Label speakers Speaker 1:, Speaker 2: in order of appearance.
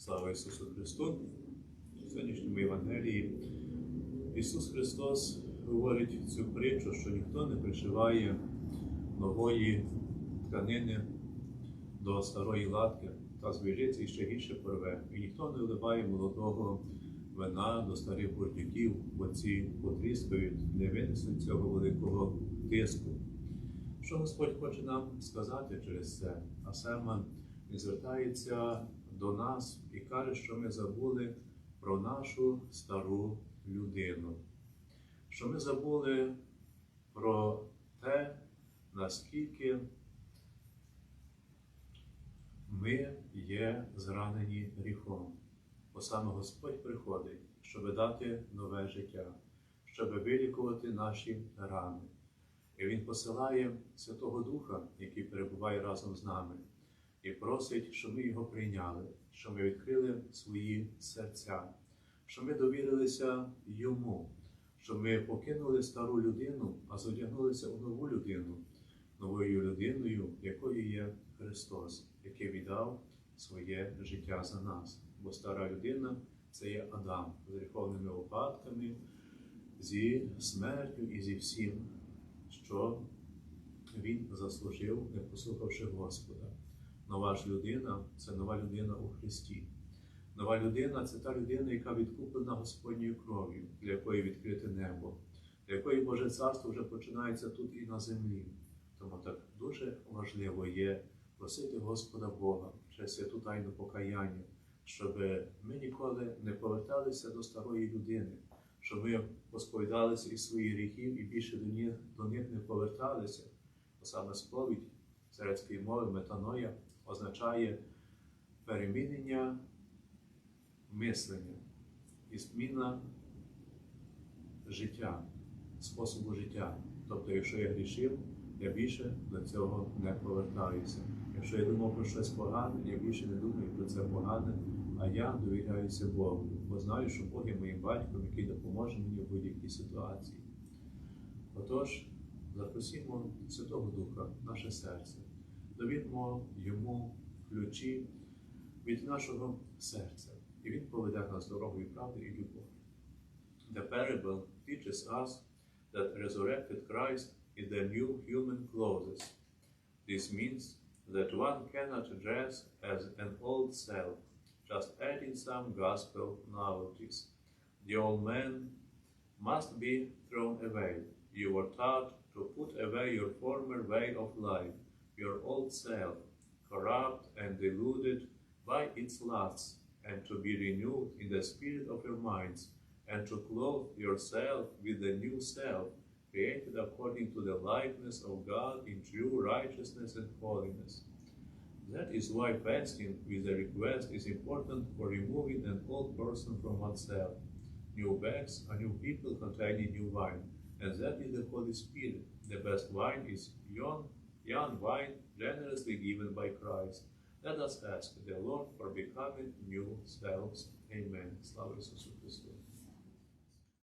Speaker 1: Слава Ісусу Христу! В сьогоднішньому Євангелії Ісус Христос говорить цю притчу, що ніхто не пришиває нової тканини до старої латки та зв'яжеться і ще гірше порве. І ніхто не вливає молодого вина до старих бурдюків, бо ці потріскають, не винесуть цього великого тиску. Що Господь хоче нам сказати через це? А саме Він звертається до нас і каже, що ми забули про нашу стару людину, що ми забули про те, наскільки ми є зранені гріхом. Бо саме Господь приходить, щоб дати нове життя, щоб вилікувати наші рани. І Він посилає Святого Духа, який перебуває разом з нами, і просить, щоб ми його прийняли, щоб ми відкрили свої серця, щоб ми довірилися йому, щоб ми покинули стару людину, а зодягнулися у нову людину, новою людиною, якою є Христос, який віддав своє життя за нас. Бо стара людина це є Адам з гріховними випадками, зі смертю і зі всім, що він заслужив, не послухавши Господа. Нова ж людина це нова людина у Христі. Нова людина це та людина, яка відкуплена Господньою кров'ю, для якої відкрите небо, для якої Боже царство вже починається тут і на землі. Тому так дуже важливо є просити Господа Бога через святу тайну покаяння, щоб ми ніколи не поверталися до старої людини, щоб ми посповідалися із своїх гріхів і більше до них, до них не поверталися. Бо саме сповідь середської мови метаноя означає перемінення мислення і зміна життя, способу життя. Тобто, якщо я грішив, я більше до цього не повертаюся. Якщо я думав про щось погане, я більше не думаю про це погане, а я довіряюся Богу, бо знаю, що Бог є моїм батьком, який допоможе мені в будь-якій ситуації. Отож, запросімо Святого Духа наше серце, довірмо йому ключі від нашого серця, і Він поведе нас дорогою правди і любові. The parable teaches us that resurrected Christ is the new human clothes. This means that one cannot dress as an old self, just adding some gospel novelties. The old man must be thrown away. You were taught to put away your former way of life, your old self, corrupt and deluded by its lusts, and to be renewed in the spirit of your minds, and to clothe yourself with the new self, created according to the likeness of God in true righteousness and holiness. That is why fasting with a request is important for removing an old person from oneself. New bags are new people containing new wine, and that is the Holy Spirit. The best wine is young, young wine generously given by Christ. Let us ask the Lord for becoming new selves. Amen. Слава Ісусу Христу!